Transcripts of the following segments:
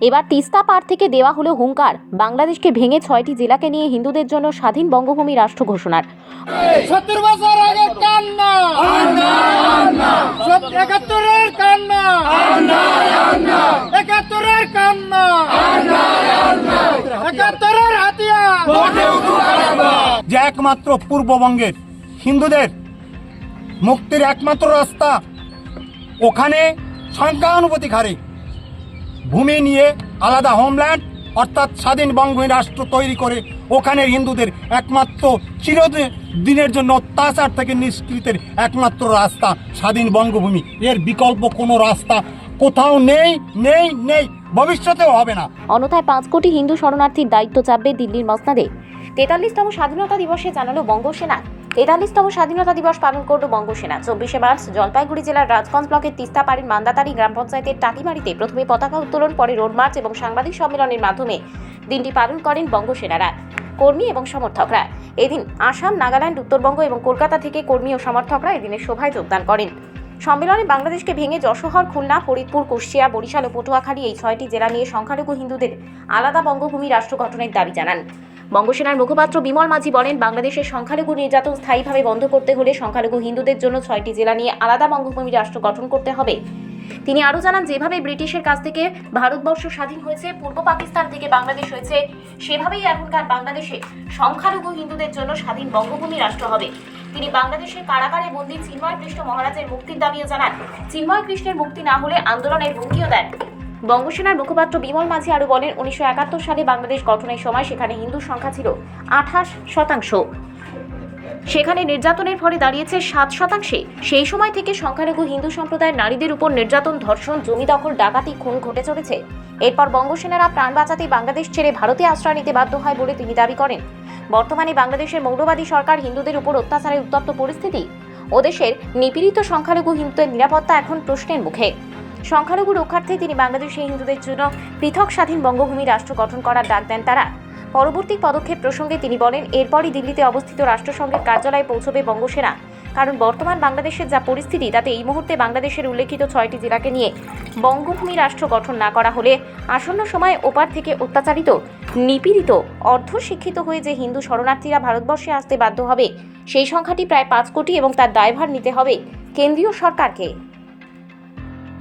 এবার তিস্তা পার থেকে দেওয়া হলো হুঙ্কার। বাংলাদেশকে ভেঙে ছয়টি জেলাকে নিয়ে হিন্দুদের জন্য স্বাধীন বঙ্গভূমি রাষ্ট্র ঘোষণার। সত্তর বছর আগে কান্না। একাত্তরের কান্না। একাত্তরের কান্না। একাত্তরের হাতিয়ার। যে একমাত্র পূর্ববঙ্গের হিন্দুদের মুক্তির একমাত্র রাস্তা ওখানে সংখ্যানুপাতিক হারে ভূমি নিয়ে আলাদা হোমল্যান্ড অর্থাৎ স্বাধীন বঙ্গভূমি রাষ্ট্র তৈরি করে ওখানে হিন্দুদের একমাত্র চিরদিনের জন্য অত্যাচার থেকে নিষ্কৃতের একমাত্র রাস্তা স্বাধীন বঙ্গভূমি। এর বিকল্প কোনো রাস্তা কোথাও নেই নেই নেই, ভবিষ্যতেও হবে না। অন্যথায় পাঁচ কোটি হিন্দু শরণার্থীর দায়িত্ব চাপবে দিল্লির মসনাদে। তেতাল্লিশতম স্বাধীনতা দিবসে জানালো বঙ্গসেনা। তেতাল্লিশতম স্বাধীনতা দিবস পালন করল বঙ্গসেনা। চব্বিশে মার্চ জলপাইগুড়ি জেলার রাজগঞ্জ ব্লকের তিস্তাপাড়ির মান্দাতারি গ্রাম পঞ্চায়েতের টাকিমারিতে প্রথমে পতাকা উত্তোলন, পরে রোড মার্চ এবং সাংবাদিক সম্মেলনের মাধ্যমে দিনটি পালন করেন বঙ্গসেনারা। কর্মী এবং সমর্থকরা। এদিন আসাম, নাগাল্যান্ড, উত্তরবঙ্গ এবং কলকাতা থেকে কর্মী ও সমর্থকরা এদিনের সভায় যোগদান করেন। সম্মেলনে বাংলাদেশকে ভেঙে যশোহর, খুলনা, ফরিদপুর, কুষ্টিয়া, বরিশাল ও পটুয়াখালী এই ছয়টি জেলা নিয়ে সংখ্যালঘু হিন্দুদের আলাদা বঙ্গভূমি রাষ্ট্র গঠনের দাবি জানান। বঙ্গসেনার মুখপাত্র বিমল মাঝি বলেন, বাংলাদেশের সংখ্যালঘু নির্যাতন স্থায়ীভাবে বন্ধ করতে হলে সংখ্যালঘু হিন্দুদের জন্য ছয়টি জেলা নিয়ে আলাদা বঙ্গভূমি রাষ্ট্র গঠন করতে হবে। তিনি আরও জানান, যেভাবে ব্রিটিশের কাছ থেকে ভারতবর্ষ স্বাধীন হয়েছে, পূর্ব পাকিস্তান থেকে বাংলাদেশ হয়েছে, সেভাবেই এখনকার বাংলাদেশে সংখ্যালঘু হিন্দুদের জন্য স্বাধীন বঙ্গভূমি রাষ্ট্র হবে। তিনি বাংলাদেশের কারাগারে বন্দী চিন্ময় কৃষ্ণ মহারাজের মুক্তির দাবিও জানান। চিন্ময় কৃষ্ণের মুক্তি না হলে আন্দোলনের হুমকিও দেন। বঙ্গসেনার মুখপাত্র বিমল মাঝি আরও বলেন, উনিশশো একাত্তর সালে বাংলাদেশ গঠনের সময় সেখানে হিন্দু সংখ্যা ছিল আঠাশ শতাংশ। সেখানে নির্যাতনের ফলে দাঁড়িয়েছে সাত শতাংশে। সেই সময় থেকে সংখ্যালঘু হিন্দু সম্প্রদায়ের নারীদের উপর নির্যাতন, ধর্ষণ, জমি দখল, ডাকাতি, খুন ঘটে চলেছে। এরপর বঙ্গসেনারা প্রাণ বাঁচাতে বাংলাদেশ ছেড়ে ভারতে আশ্রয় নিতে বাধ্য হয় বলে তিনি দাবি করেন। বর্তমানে বাংলাদেশের মৌলবাদী সরকার হিন্দুদের উপর অত্যাচারের উত্তপ্ত পরিস্থিতি। ও দেশের নিপীড়িত সংখ্যালঘু হিন্দুদের নিরাপত্তা এখন প্রশ্নের মুখে। সংখ্যালঘু রক্ষার্থে তিনি বাংলাদেশে হিন্দুদের জন্য পৃথক স্বাধীন বঙ্গভূমি রাষ্ট্র গঠন করার ডাক দেন তারা। পরবর্তী পদক্ষেপ প্রসঙ্গে তিনি বলেন, এরপরই দিল্লিতে অবস্থিত রাষ্ট্রসংঘের কার্যালয়ে পৌঁছবে বঙ্গসেনা। কারণ বর্তমান বাংলাদেশের যা পরিস্থিতি, তাতে এই মুহূর্তে বাংলাদেশের উল্লেখিত ছয়টি জেলাকে নিয়ে বঙ্গভূমি রাষ্ট্র গঠন না করা হলে আসন্ন সময়ে ওপার থেকে অত্যাচারিত, নিপীড়িত, অর্ধশিক্ষিত হয়ে যে হিন্দু শরণার্থীরা ভারতবর্ষে আসতে বাধ্য হবে, সেই সংখ্যাটি প্রায় পাঁচ কোটি এবং তার দায়ভার নিতে হবে কেন্দ্রীয় সরকারকে।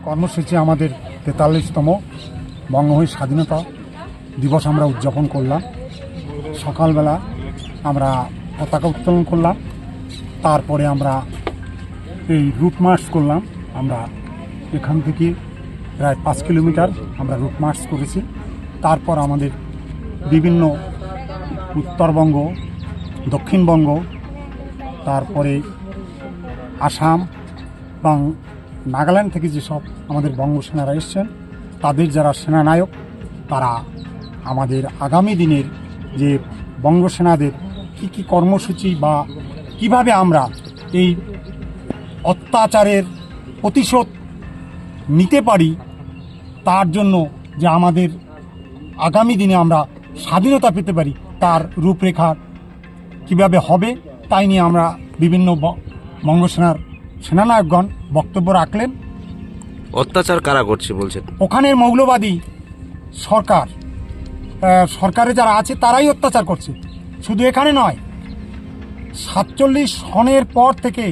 কর্মসূচি আমাদের তেতাল্লিশতম বঙ্গভূমি স্বাধীনতা দিবস আমরা উদযাপন করলাম। সকালবেলা আমরা পতাকা উত্তোলন করলাম। তারপরে আমরা এই রুট মার্চ করলাম। আমরা এখান থেকে প্রায় পাঁচ কিলোমিটার আমরা রুট মার্চ করেছি। তারপর আমাদের বিভিন্ন উত্তরবঙ্গ, দক্ষিণবঙ্গ, তারপরে আসাম এবং নাগাল্যান্ড থেকে যেসব আমাদের বঙ্গসেনারা এসছেন। তাদের যারা সেনানায়ক, তারা আমাদের আগামী দিনের যে বঙ্গসেনাদের কী কী কর্মসূচি বা কীভাবে আমরা এই অত্যাচারের প্রতিশোধ নিতে পারি, তার জন্য যে আমাদের আগামী দিনে আমরা স্বাধীনতা পেতে পারি, তার রূপরেখা কীভাবে হবে, তাই নিয়ে আমরা বিভিন্ন বঙ্গসেনার সেনানায়কগণ বক্তব্য রাখলেন। অত্যাচার কারা করছে বলছেন? ওখানের মৌলবাদী সরকার সরকারে যারা আছে তারাই অত্যাচার করছে। শুধু এখানে নয়, সাতচল্লিশ সনের পর থেকে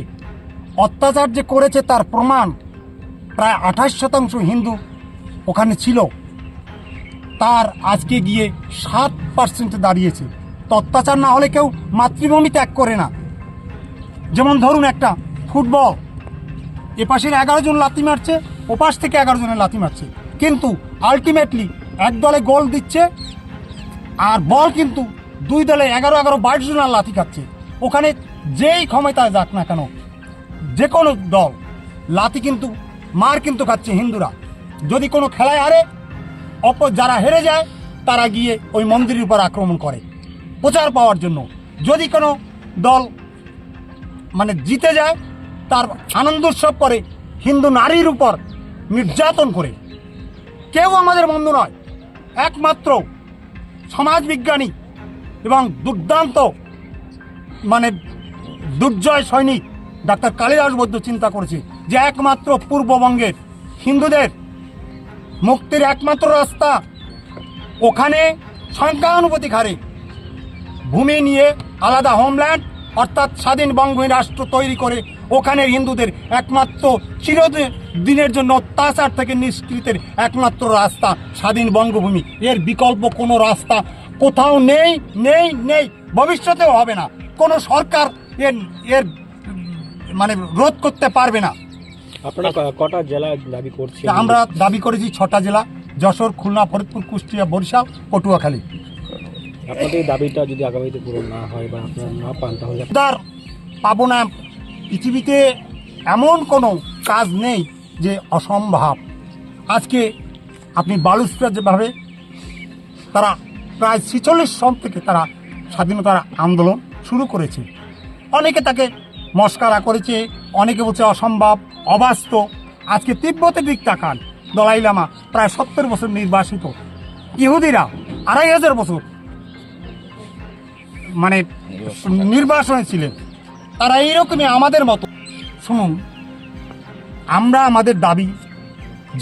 অত্যাচার যে করেছে তার প্রমাণ প্রায় আঠাশ শতাংশ হিন্দু ওখানে ছিল। তার আজকে গিয়ে সাত পার্সেন্টে দাঁড়িয়েছে। তো অত্যাচার না হলে কেউ মাতৃভূমি ত্যাগ করে না। যেমন ধরুন একটা ফুটবল, এ পাশের এগারো জন লাথি মারছে ও পাশ থেকে এগারো জনের লাথি মারছে। কিন্তু আলটিমেটলি এক দলে গোল দিচ্ছে আর বল কিন্তু দুই দলে এগারো এগারো বাইশ জনের লাথি খাচ্ছে। ওখানে যেই ক্ষমতায় যাক না কেন যে কোনো দল, লাথি কিন্তু, মার কিন্তু খাচ্ছে হিন্দুরা। যদি কোনো খেলায় হারে, অপর যারা হেরে যায়, তারা গিয়ে ওই মন্দিরের উপর আক্রমণ করে, প্রচার পাওয়ার জন্য। যদি কোনো দল মানে জিতে যায়, তার আনন্দ উৎসব করে হিন্দু নারীর উপর নির্যাতন করে। কেউ আমাদের বন্ধু নয়। একমাত্র সমাজবিজ্ঞানী এবং দুর্দান্ত মানে দুর্জয় সৈনিক ডাক্তার কালিদাস বৈদ্য চিন্তা করেছে যে একমাত্র পূর্ববঙ্গের হিন্দুদের মুক্তির একমাত্র রাস্তা ওখানে সংখ্যানুপাতিক হারে ভূমি নিয়ে আলাদা হোমল্যান্ড অর্থাৎ স্বাধীন বঙ্গভূমি রাষ্ট্র তৈরি করে ওখানে হিন্দুদের একমাত্র চিরদিন দিনের জন্য অত্যাচার থেকে নিষ্কৃতের একমাত্র রাস্তা স্বাধীন বঙ্গভূমি। এর বিকল্প কোনো রাস্তা কোথাও নেই নেই নেই। ভবিষ্যতেও হবে না। কোনো সরকার এর এর মানে রোধ করতে পারবে না। আপনারা কটা জেলা দাবি করছেন? তা আমরা দাবি করেছি ছটা জেলা যশোর খুলনা ফরিদপুর কুষ্টিয়া বরিশাল পটুয়াখালী। আপনাদের দাবিটা যদি আগামীতে পূরণ না হয় বা আপনারা না পান তাহলে? পাবো না। পৃথিবীতে এমন কোনো কাজ নেই যে অসম্ভব। আজকে আপনি বালুচরা যেভাবে তারা প্রায় ছিচল্লিশ সন থেকে তারা স্বাধীনতার আন্দোলন শুরু করেছে। অনেকে তাকে মস্কারা করেছে অনেকে বলছে অসম্ভব অবাস্তব। আজকে তিব্বতের দিক তাকান দলাই লামা প্রায় সত্তর বছর নির্বাসিত। ইহুদিরা আড়াই হাজার বছর মানে নির্বাসনে ছিলেন। তারা এইরকমই আমাদের মতো। শুনুন আমরা আমাদের দাবি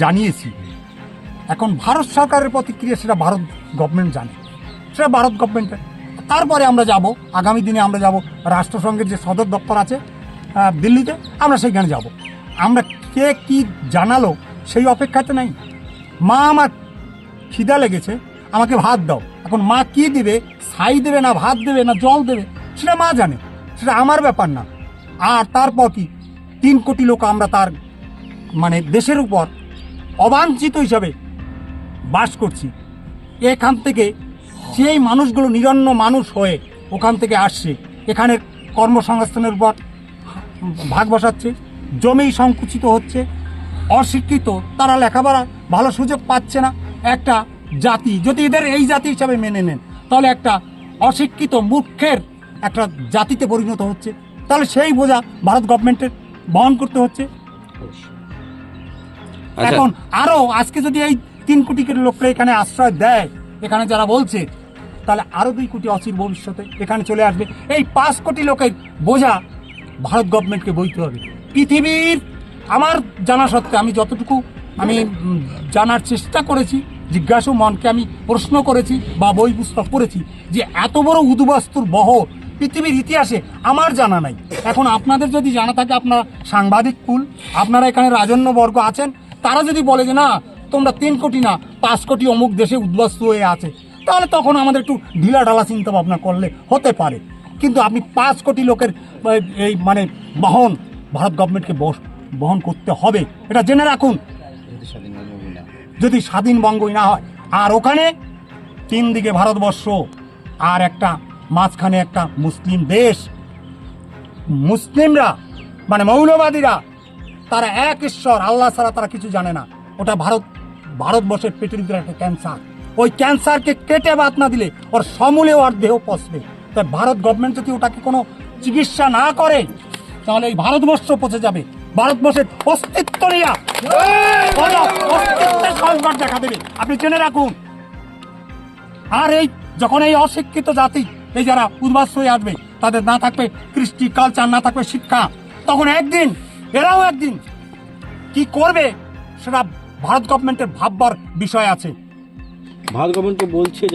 জানিয়েছি। এখন ভারত সরকারের প্রতিক্রিয়া সেটা ভারত গভর্নমেন্ট জানে। সেটা ভারত গভর্নমেন্টের তারপরে আমরা যাব, আগামী দিনে আমরা যাব রাষ্ট্রসংঘের যে সদর দপ্তর আছে দিল্লিতে, আমরা সেখানে যাব। আমরা কে কি জানালো সেই অপেক্ষাতে নাই। মা আমার খিদা লেগেছে, আমাকে ভাত দাও। এখন মা কি দিবে, ছাই দেবে না, ভাত দেবে না, জল দেবে, সেটা মা জানে। সেটা আমার ব্যাপার না। আর তারপর কি? তিন কোটি লোক আমরা তার মানে দেশের উপর অবাঞ্ছিত হিসাবে বাস করছি। এখান থেকে সেই মানুষগুলো নিরন্ন মানুষ হয়ে ওখান থেকে আসছে। এখানের কর্মসংস্থানের উপর ভাগ বসাচ্ছে, জমি সংকুচিত হচ্ছে, অশিক্ষিত, তারা লেখাপড়া ভালো সুযোগ পাচ্ছে না। একটা জাতি, যদি এদের এই জাতি হিসাবে মেনে নেন, তাহলে একটা অশিক্ষিত মূর্খের একটা জাতিতে পরিণত হচ্ছে। তাহলে সেই বোঝা ভারত গভর্নমেন্টের বহন করতে হচ্ছে। এখন আরও আজকে যদি এই তিন কোটি লোকরা এখানে আশ্রয় দেয়, এখানে যারা বলছে, তাহলে আরও দুই কোটি অচির ভবিষ্যতে এখানে চলে আসবে। এই পাঁচ কোটি লোকের বোঝা ভারত গভর্নমেন্টকে বইতে হবে। পৃথিবীর, আমার জানা সত্ত্বে আমি যতটুকু আমি জানার চেষ্টা করেছি, জিজ্ঞাসু মনকে আমি প্রশ্ন করেছি বা বই পুস্তক পড়েছি যে এত বড় উদ্বাস্তুর বহর পৃথিবীর ইতিহাসে আমার জানা নাই। এখন আপনাদের যদি জানা থাকে, আপনারা সাংবাদিক কুল, আপনারা এখানে রাজন্যবর্গ আছেন তারা যদি বলে যে না, তোমরা তিন কোটি না, পাঁচ কোটি অমুক দেশে উদ্বাস্তু হয়ে আছে, তাহলে তখন আমাদের একটু ঢিলা ঢালা চিন্তা ভাবনা করলে হতে পারে। কিন্তু আপনি পাঁচ কোটি লোকের, এই মানে বহন, ভারত গভর্নমেন্টকে বহন করতে হবে, এটা জেনে রাখুন। যদি স্বাধীন বঙ্গই না হয়, আর ওখানে তিন দিকে ভারতবর্ষ, আর একটা মাঝখানে একটা মুসলিম দেশ। মুসলিমরা মানে মৌলবাদীরা তারা এক ঈশ্বর, আল্লাহ ছাড়া তারা কিছু জানে না। ওটা ভারত, ভারতবর্ষের পেটের ভিতরে একটা ক্যান্সার ওই ক্যান্সারকে কেটে বাদ না দিলে ওর সমূলে ওর দেহ পচবে। তাই ভারত গভর্নমেন্ট যদি ওটাকে কোনো চিকিৎসা না করে, তাহলে এই ভারতবর্ষ পচে যাবে। ভারতবর্ষের অস্তিত্ব নিয়ে সংকট দেখা দেবে। আপনি জেনে রাখুন। আর এই, যখন এই অশিক্ষিত জাতি, এই যারা উদ্বাস হয়ে আসবে, তাদের না থাকবে কৃষ্টি কালচার না থাকবে শিক্ষা। তখন একদিন এরাও একদিন কি করবে সেটা ভারত গভর্নমেন্টের ভাববার বিষয় আছে। ভারত গভর্নমেন্ট বলছে